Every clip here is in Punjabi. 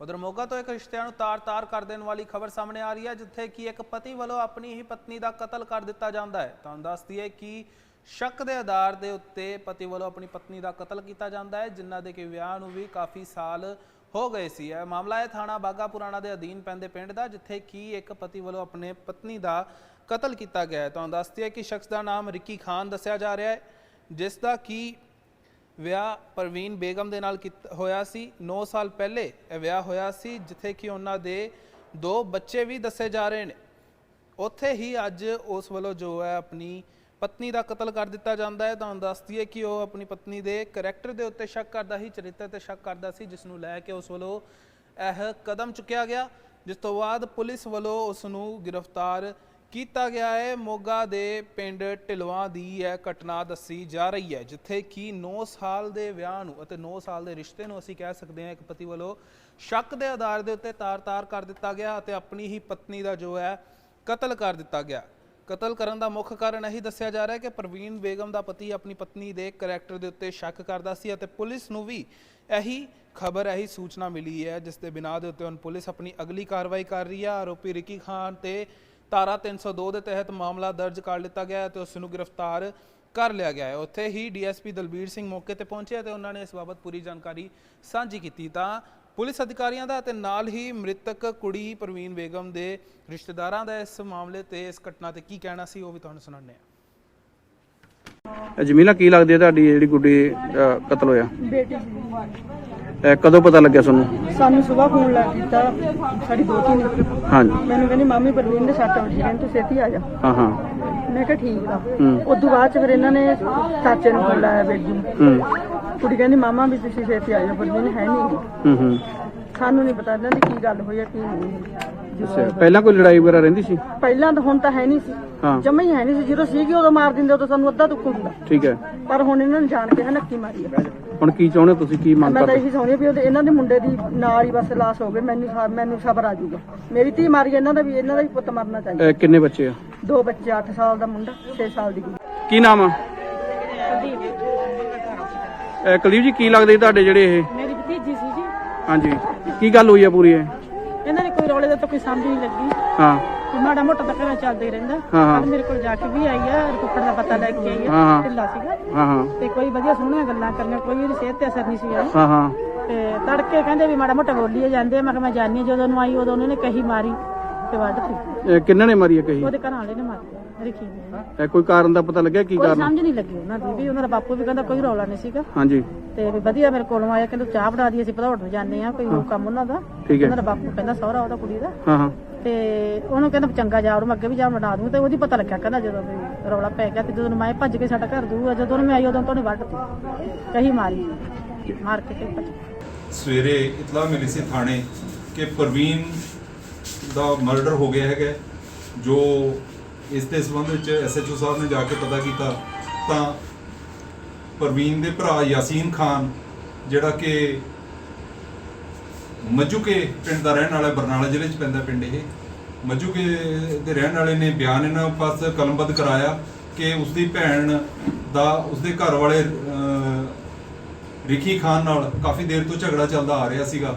ਉਧਰ ਮੋਗਾ ਤੋਂ ਇੱਕ ਰਿਸ਼ਤਿਆਂ ਨੂੰ ਤਾਰ-ਤਾਰ ਕਰ ਦੇਣ ਵਾਲੀ ਖਬਰ ਸਾਹਮਣੇ ਆ ਰਹੀ ਹੈ, ਜਿੱਥੇ ਕਿ ਇੱਕ ਪਤੀ ਵੱਲੋਂ ਆਪਣੀ ਹੀ ਪਤਨੀ ਦਾ ਕਤਲ ਕਰ ਦਿੱਤਾ ਜਾਂਦਾ ਹੈ। ਤੁਹਾਨੂੰ ਦੱਸ ਦਈਏ ਕਿ ਸ਼ੱਕ ਦੇ ਆਧਾਰ ਦੇ ਉੱਤੇ ਪਤੀ ਵੱਲੋਂ ਆਪਣੀ ਪਤਨੀ ਦਾ ਕਤਲ ਕੀਤਾ ਜਾਂਦਾ ਹੈ, ਜਿਨ੍ਹਾਂ ਦੇ ਕਿ ਵਿਆਹ ਨੂੰ ਵੀ ਕਾਫੀ ਸਾਲ ਹੋ ਗਏ ਸੀ। ਇਹ ਮਾਮਲਾ ਹੈ ਥਾਣਾ ਬਾਗਾ ਪੁਰਾਣਾ ਦੇ ਅਧੀਨ ਪੈਂਦੇ ਪਿੰਡ ਦਾ, ਜਿੱਥੇ ਕਿ ਇੱਕ ਪਤੀ ਵੱਲੋਂ ਆਪਣੇ ਪਤਨੀ ਦਾ ਕਤਲ ਕੀਤਾ ਗਿਆ ਹੈ। ਤੁਹਾਨੂੰ ਦੱਸਦੀ ਹੈ ਕਿ ਸ਼ਖਸ ਦਾ ਨਾਮ ਰਿੱਕੀ ਖਾਨ ਦੱਸਿਆ ਜਾ ਰਿਹਾ ਹੈ, ਜਿਸ ਦਾ ਕਿ ਵਿਆਹ ਪ੍ਰਵੀਨ ਬੇਗਮ ਦੇ ਨਾਲ ਕੀਤਾ ਹੋਇਆ ਸੀ। 9 ਸਾਲ ਪਹਿਲੇ ਇਹ ਵਿਆਹ ਹੋਇਆ ਸੀ, ਜਿੱਥੇ ਕਿ ਉਹਨਾਂ ਦੇ ਦੋ ਬੱਚੇ ਵੀ ਦੱਸੇ ਜਾ ਰਹੇ ਨੇ। ਉੱਥੇ ਹੀ ਅੱਜ ਉਸ ਵੱਲੋਂ ਜੋ ਹੈ ਆਪਣੀ ਪਤਨੀ ਦਾ ਕਤਲ ਕਰ ਦਿੱਤਾ ਜਾਂਦਾ ਹੈ। ਤੁਹਾਨੂੰ ਦੱਸ ਦਈਏ ਕਿ ਉਹ ਆਪਣੀ ਪਤਨੀ ਦੇ ਕੈਰੈਕਟਰ ਦੇ ਉੱਤੇ ਸ਼ੱਕ ਕਰਦਾ ਸੀ, ਚਰਿੱਤਰ ਤੇ ਸ਼ੱਕ ਕਰਦਾ ਸੀ, ਜਿਸ ਨੂੰ ਲੈ ਕੇ ਉਸ ਵੱਲੋਂ ਇਹ ਕਦਮ ਚੁੱਕਿਆ ਗਿਆ। ਜਿਸ ਤੋਂ ਬਾਅਦ ਪੁਲਿਸ ਵੱਲੋਂ ਉਸ ਨੂੰ ਗ੍ਰਿਫਤਾਰ ਕੀਤਾ ਗਿਆ ਹੈ। ਮੋਗਾ ਦੇ ਪਿੰਡ ਢਿਲਵਾਂ ਦੀ ਇਹ ਘਟਨਾ ਦੱਸੀ ਜਾ ਰਹੀ ਹੈ, ਜਿੱਥੇ ਕਿ 9 ਸਾਲ ਦੇ ਵਿਆਹ ਨੂੰ ਅਤੇ 9 ਸਾਲ ਦੇ ਰਿਸ਼ਤੇ ਨੂੰ ਅਸੀਂ ਕਹਿ ਸਕਦੇ ਹਾਂ, ਇੱਕ ਪਤੀ ਵੱਲੋਂ ਸ਼ੱਕ ਦੇ ਆਧਾਰ ਦੇ ਉੱਤੇ ਤਾਰ-ਤਾਰ ਕਰ ਦਿੱਤਾ ਗਿਆ ਅਤੇ ਆਪਣੀ ਹੀ ਪਤਨੀ ਦਾ ਜੋ ਹੈ, ਕਤਲ ਕਰ ਦਿੱਤਾ ਗਿਆ। ਕਤਲ ਕਰਨ ਦਾ ਮੁੱਖ ਕਾਰਨ ਇਹੀ ਦੱਸਿਆ ਜਾ ਰਿਹਾ ਹੈ ਕਿ ਪ੍ਰਵੀਨ ਬੇਗਮ ਦਾ ਪਤੀ ਆਪਣੀ ਪਤਨੀ ਦੇ ਕੈਰੈਕਟਰ ਦੇ ਉੱਤੇ ਸ਼ੱਕ ਕਰਦਾ ਸੀ ਅਤੇ ਪੁਲਿਸ ਨੂੰ ਵੀ ਇਹੀ ਖਬਰ, ਇਹੀ ਸੂਚਨਾ ਮਿਲੀ ਹੈ, ਜਿਸ ਦੇ ਬਿਨਾਂ ਦੇ ਉੱਤੇ ਹੁਣ ਪੁਲਿਸ ਆਪਣੀ ਅਗਲੀ ਕਾਰਵਾਈ ਕਰ ਰਹੀ ਹੈ। ਆਰੋਪੀ ਰਿਕੀ ਖਾਨ ਤੇ ਧਾਰਾ 302 ਦੇ ਤਹਿਤ ਮਾਮਲਾ ਦਰਜ ਕਰ ਲਿੱਤਾ ਗਿਆ ਹੈ ਤੇ ਉਸ ਨੂੰ ਗ੍ਰਿਫਤਾਰ ਕਰ ਲਿਆ ਗਿਆ ਹੈ। ਉੱਥੇ ਹੀ ਡੀਐਸਪੀ ਦਲਬੀਰ ਸਿੰਘ ਮੌਕੇ ਤੇ ਪਹੁੰਚੇ ਤੇ ਉਹਨਾਂ ਨੇ ਇਸ ਬਾਬਤ ਪੂਰੀ ਜਾਣਕਾਰੀ ਸਾਂਝੀ ਕੀਤੀ। ਤਾਂ ਪੁਲਿਸ ਅਧਿਕਾਰੀਆਂ ਦਾ ਤੇ ਨਾਲ ਹੀ ਮ੍ਰਿਤਕ ਕੁੜੀ ਪ੍ਰਵੀਨ ਬੇਗਮ ਦੇ ਰਿਸ਼ਤੇਦਾਰਾਂ ਦਾ ਇਸ ਮਾਮਲੇ ਤੇ ਇਸ ਘਟਨਾ ਤੇ ਕੀ ਕਹਿਣਾ ਸੀ ਉਹ ਵੀ ਤੁਹਾਨੂੰ ਸੁਣਾਉਂਦੇ ਹਾਂ। ਇਹ ਜਮੀਲਾ ਕੀ ਲੱਗਦੀ ਹੈ ਤੁਹਾਡੀ ਜਿਹੜੀ ਗੁੱਡੀ ਅਹ, ਕਤਲ ਹੋਇਆ? ਬੇਟੀ ਸੀ। ਇਹ ਕਦੋਂ ਪਤਾ ਲੱਗਿਆ ਤੁਹਾਨੂੰ? ਸਾਨੂੰ ਸਵੇਰ ਫੋਨ ਲਾ ਕੀਤਾ ਸਾਡੀ ਦੋਤੀ ਨੇ ਹਾਂਜੀ। ਮੈਨੂੰ ਕਹਿੰਦੀ ਮਾਮੀ ਪ੍ਰਵੀਨ ਦੇ ਸੱਟ ਵਜੀ ਕਹਿੰਦੀ ਤੂੰ ਛੇਤੀ ਆ ਜਾ। ਹਾਂ ਹਾਂ। ਮੈਂ ਕਿਹਾ ਠੀਕ ਆ। ਹੂੰ। ਉਦੋਂ ਬਾਅਦ ਚ ਫਿਰ ਇਹਨਾਂ ਨੇ ਚਾਚੇ ਨੂੰ ਫੋਨ ਲਾਇਆ ਬੇਟੀ ਨੂੰ। ਹੂੰ। ਕੁੜੀ ਕਹਿੰਦੀ ਮਾਮਾ ਵੀ ਤੁਸੀਂ ਛੇਤੀ ਆ ਜਾ ਪ੍ਰਵੀਨ ਹੈ ਨਹੀਂ ਹੂੰ ਹੂੰ। ਸਾਨੂੰ ਨਹੀਂ ਪਤਾ ਇਹਨਾਂ ਦੀ ਕੀ ਗੱਲ ਹੋਈ ਆ ਕੀ ਨਹੀਂ। ਅੱਛਾ ਪਹਿਲਾਂ ਕੋਈ ਲੜਾਈ ਵਗੈਰਾ ਰਹਿੰਦੀ ਸੀ? ਪਹਿਲਾਂ ਤਾਂ ਹੁਣ ਤਾਂ ਹੈ ਨਹੀਂ ਸੀ। ਹਾਂ। ਜਮਾ ਹੀ ਹੈ ਨਹੀਂ ਸੀ। ਜਦੋਂ ਸੀਗੀ ਉਦੋਂ ਮਾਰ ਦਿੰਦੇ ਉਦੋਂ ਸਾਨੂੰ ਅੱਧਾ ਦੁੱਖ ਹੁੰਦਾ। ਠੀਕ ਹੈ। ਪਰ ਹੁਣ ਇਹਨਾਂ ਨੇ ਜਾਣ ਕੇ ਹੈ ਨੱਕੀ ਮਾਰੀ ਆ ਹੁਣ ਕੀ ਚਾਹੁੰਦੇ ਹੋ ਤੁਸੀਂ? ਕੀ ਮੰਗ ਮੈਂ ਤਾਂ ਕਰਦੇ? ਇਹੀ ਚਾਹੁੰਦੀ ਹਾਂ ਵੀ ਉਹਦੇ ਇਹਨਾਂ ਦੇ ਮੁੰਡੇ ਦੀ ਨਾਲ ਹੀ ਬਸ ਲਾਸ਼ ਹੋਵੇ ਮੈਨੂੰ ਸਾ- ਮੈਨੂੰ ਸਬਰ ਆ ਜਾਊਗਾ। ਮੇਰੀ ਧੀ ਮਾਰੀ ਇਹਨਾਂ ਦਾ ਵੀ ਇਹਨਾਂ ਦਾ ਵੀ ਪੁੱਤ ਮਰਨਾ ਚਾਹੀਦਾ। ਕਿੰਨੇ ਬੱਚੇ ਆ? ਦੋ ਬੱਚੇ 8 ਸਾਲ ਦਾ ਮੁੰਡਾ 6 ਸਾਲ ਦੀ ਕੁੜੀ। ਕੀ ਨਾਮ ਆ? ਇਹ ਕੁਲਦੀਪ ਜੀ ਕੀ ਲੱਗਦੇ ਤੁਹਾਡੇ ਜਿਹੜੇ ਇਹ? ਮੇਰੀ ਭਤੀਜੀ ਸੀ ਜੀ। ਹਾਂਜੀ। ਕੀ ਗੱਲ ਹੋਈ ਆ ਪੂਰੀ ਇਹ ਇਹਨਾਂ ਨੇ ਕੋਈ ਰੌਲੇ ਦਾ ਤਾਂ ਕੋਈ ਸਮਝ ਨਹੀਂ ਲੱਗੀ। ਹਾਂ। ਕੋਈ ਮਾੜਾ ਮੋਟਾ ਤਾਂ ਘਰਾਂ ਚੱਲਦਾ ਹੀ ਰਹਿੰਦਾ। ਹਾਂ, ਹਾਂ। ਮੇਰੇ ਕੋਲ ਜਾ ਕੇ ਵੀ ਆਈ ਆ ਰਿਪੋਰਟ ਦਾ ਪਤਾ ਲੈ ਕੇ ਆਈ ਹਾਂ, ਹਾਂ। ਆ ਢਿੱਲਾ ਸੀਗਾ। ਹਾਂ ਹਾਂ। ਤੇ ਕੋਈ ਵਧੀਆ ਸੋਹਣੀਆਂ ਗੱਲਾਂ ਕਰਨੀਆਂ ਕੋਈ ਉਹਦੀ ਸਿਹਤ ਤੇ ਅਸਰ ਨਹੀਂ ਸੀ ਆਇਆ ਹਾਂ ਹਾਂ। ਤੇ ਤੜਕੇ ਕਹਿੰਦੇ ਵੀ ਮਾੜਾ ਮੋਟਾ ਬੋਲੀਏ ਜਾਂਦੇ ਆ। ਮੈਂ ਕਿਹਾ ਮੈਂ ਜਾਣੀ ਜਦੋਂ ਨੂੰ ਆਈ ਉਦੋਂ ਉਹਨੇ ਕਹੀ ਮਾਰੀ ਤੇ ਵੱਢਤੀ। ਇਹ ਕਿੰਨਾਂ ਨੇ ਮਾਰੀ ਆ ਕਹੀ? ਉਹਦੇ ਘਰਾਂ ਵਾਲੇ ਨੇ ਮਾਰੀ। ਰਿਖੀ ਨੇ ਇਹ ਕੋਈ ਕਾਰਨ ਦਾ ਪਤਾ ਲੱਗਿਆ? ਕੀ ਕੋਈ ਕਾਰਨ? ਸਮਝ ਨਹੀਂ ਲੱਗੀ ਉਹਨਾਂ ਦੀ ਵੀ ਉਹਨਾਂ ਦਾ ਬਾਪੂ ਵੀ ਕਹਿੰਦਾ ਕੋਈ ਰੌਲਾ ਨਹੀਂ ਸੀਗਾ। ਹਾਂਜੀ। ਤੇ ਵੀ ਵਧੀਆ ਮੇਰੇ ਕੋਲੋਂ ਆਇਆ ਕਹਿੰਦਾ ਚਾਹ ਬਣਾ ਦੀ ਅਸੀਂ ਭਦੌੜ ਨੂੰ ਜਾਂਦੇ ਆ ਕੋਈ ਹੋਰ ਕੰਮ ਉਹਨਾਂ ਦਾ। ਠੀਕ ਹੈ। ਉਹਨਾਂ ਦਾ ਬਾਪੂ ਕਹਿੰਦਾ ਸਹੁਰਾ ਉਹਦਾ ਕੁੜੀ ਦਾ। ਹਾਂ ਹਾਂ। ਤੇ ਉਹਨੂੰ ਕਹਿੰਦਾ ਚੰਗਾ ਜਾ ਉਹਨੂੰ ਅੱਗੇ ਵੀ ਜਾ ਬਣਾ ਦੂੰ ਤੇ ਉਹਦੀ ਪਤਾ ਲੱਗਿਆ ਕਹਿੰਦਾ ਜਦੋਂ ਵੀ ਰੌਲਾ ਪੈ ਗਿਆ ਤੇ ਜਦੋਂ ਮੈਂ ਭੱਜ ਕੇ ਸਾਡਾ ਘਰ ਦੂਆ ਜਦੋਂ ਮੈਂ ਆਈ ਉਦੋਂ ਤੋਂ ਉਹਨੇ ਵੱਢਤੀ। ਕਹੀ ਮਾਰੀ। ਮਾਰ ਕੇ ਤੇ ਭੱਜ ਸਵੇਰੇ ਇਤਲਾ ਮਿਲੀ ਸੀ ਥਾਣੇ ਕਿ ਪ੍ਰਵੀਨ ਦਾ ਮਰਡਰ ਹੋ ਗਿਆ ਹੈਗਾ ਜੋ ਇਸ ਦੇ ਸੰਬੰਧ ਵਿੱਚ ਐਸਐਚਓ ਸਾਹਿਬ ਨੇ ਜਾ ਕੇ ਪਤਾ ਕੀਤਾ ਤਾਂ ਪ੍ਰਵੀਨ ਦੇ ਭਰਾ ਯਾਸੀਨ ਖਾਨ ਜਿਹੜਾ ਕਿ ਮੱਜੂਕੇ ਪਿੰਡ ਦਾ ਰਹਿਣ ਵਾਲਾ ਬਰਨਾਲਾ ਜ਼ਿਲ੍ਹੇ 'ਚ ਪੈਂਦਾ ਪਿੰਡ ਇਹ ਮੱਜੂਕੇ ਦੇ ਰਹਿਣ ਵਾਲੇ ਨੇ ਬਿਆਨ ਇਹਨਾਂ ਪਾਸ ਕਲਮਬੱਧ ਕਰਾਇਆ ਕਿ ਉਸਦੀ ਭੈਣ ਦਾ ਉਸਦੇ ਘਰ ਵਾਲੇ ਅਹ, ਰਿਖੀ ਖਾਨ ਨਾਲ ਕਾਫੀ ਦੇਰ ਤੋਂ ਝਗੜਾ ਚੱਲਦਾ ਆ ਰਿਹਾ ਸੀਗਾ।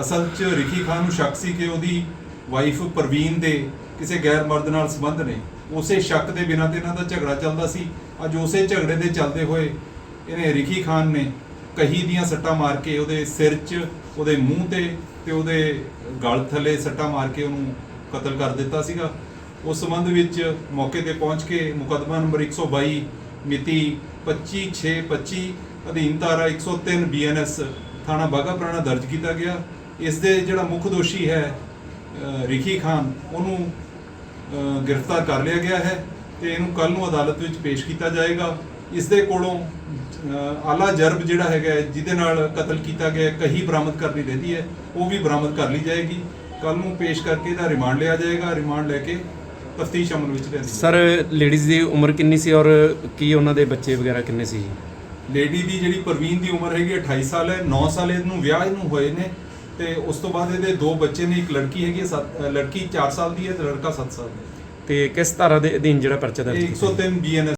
ਅਸਲ 'ਚ ਰਿਖੀ ਖਾਨ ਨੂੰ ਸ਼ੱਕ ਸੀ ਕਿ ਉਹਦੀ ਵਾਈਫ ਪ੍ਰਵੀਨ ਦੇ ਕਿਸੇ ਗੈਰ ਮਰਦ ਨਾਲ ਸੰਬੰਧ ਨੇ ਉਸੇ ਸ਼ੱਕ ਦੇ ਬਿਨਾਂ ਤੇ ਇਹਨਾਂ ਦਾ ਝਗੜਾ ਚੱਲਦਾ ਸੀ। ਅੱਜ ਉਸੇ ਝਗੜੇ ਦੇ ਚੱਲਦੇ ਹੋਏ ਇਹਨੇ ਰਿਖੀ ਖਾਨ ਨੇ ਕਹੀ ਦੀਆਂ ਸੱਟਾਂ ਮਾਰ ਕੇ ਉਹਦੇ ਸਿਰ 'ਚ, ਉਹਦੇ ਮੂੰਹ ਤੇ ਤੇ ਉਹਦੇ ਗਲ ਥੱਲੇ ਸੱਟਾਂ ਮਾਰ ਕੇ ਉਹਨੂੰ ਕਤਲ ਕਰ ਦਿੱਤਾ ਸੀਗਾ। ਉਸ ਸੰਬੰਧ ਵਿੱਚ ਮੌਕੇ ਤੇ ਪਹੁੰਚ ਕੇ ਮੁਕੱਦਮਾ ਨੰਬਰ 122 ਮਿਤੀ 25625 ਅਧੀਨ ਧਾਰਾ 103 ਬੀਐਨਐਸ ਥਾਣਾ ਬਾਗਾ ਪੁਰਾਣਾ ਦਰਜ ਕੀਤਾ ਗਿਆ। ਇਸ ਦੇ ਜਿਹੜਾ ਮੁੱਖ ਦੋਸ਼ੀ ਹੈ ਰਿਖੀ ਖਾਨ, ਉਹਨੂੰ ਗ੍ਰਿਫਤਾਰ ਕਰ ਲਿਆ ਗਿਆ ਹੈ ਤੇ ਇਹਨੂੰ ਕੱਲ ਨੂੰ ਅਦਾਲਤ ਵਿੱਚ ਪੇਸ਼ ਕੀਤਾ ਜਾਏਗਾ। ਇਸ ਦੇ ਕੋਲੋਂ ਆਲਾ ਜਰਬ ਜਿਹੜਾ ਹੈਗਾ ਜਿਹਦੇ ਨਾਲ ਕਤਲ ਕੀਤਾ ਗਿਆ ਕਹੀ ਬਰਾਮਦ ਕਰਨੀ ਰਹਿੰਦੀ ਹੈ ਉਹ ਵੀ ਬਰਾਮਦ ਕਰ ਲਈ ਜਾਏਗੀ। ਕੱਲ ਨੂੰ ਪੇਸ਼ ਕਰਕੇ ਇਹਦਾ ਰਿਮਾਂਡ ਲਿਆ ਜਾਏਗਾ ਰਿਮਾਂਡ ਲੈ ਕੇ ਤਫਤੀਸ਼ ਅਮਲ ਵਿੱਚ ਲਿਆਂਦੀ ਸਰ ਲੇਡੀਜ਼ ਦੀ ਉਮਰ ਕਿੰਨੀ ਸੀ ਔਰ ਕੀ ਉਹਨਾਂ ਦੇ ਬੱਚੇ ਵਗੈਰਾ ਕਿੰਨੇ ਸੀ? ਲੇਡੀ ਦੀ ਜਿਹੜੀ ਪ੍ਰਵੀਨ ਦੀ ਉਮਰ ਹੈਗੀ ਹੈ 28 ਸਾਲ ਹੈ 9 ਸਾਲ ਇਹਨੂੰ ਵਿਆਹ ਇਹਨੂੰ ਹੋਏ ਨੇ। ਤੇ ਉਸ ਤੋਂ ਬਾਅਦ ਇਹਦੇ ਦੋ ਬੱਚੇ ਨੇ ਇੱਕ ਲੜਕੀ ਹੈਗੀ ਹੈ ਸੱਤ- ਲੜਕੀ 4 ਸਾਲ ਦੀ ਹੈ ਤੇ ਲੜਕਾ 7 ਸਾਲ ਦਾ ਹੈ। ਤੇ ਕਿਸ ਧਾਰਾ ਦੇ ਅਧੀਨ ਜਿਹੜਾ ਪਰਚਾ ਦਰਜ ਕੀਤਾ 103 ਬੀਐਨਐਸ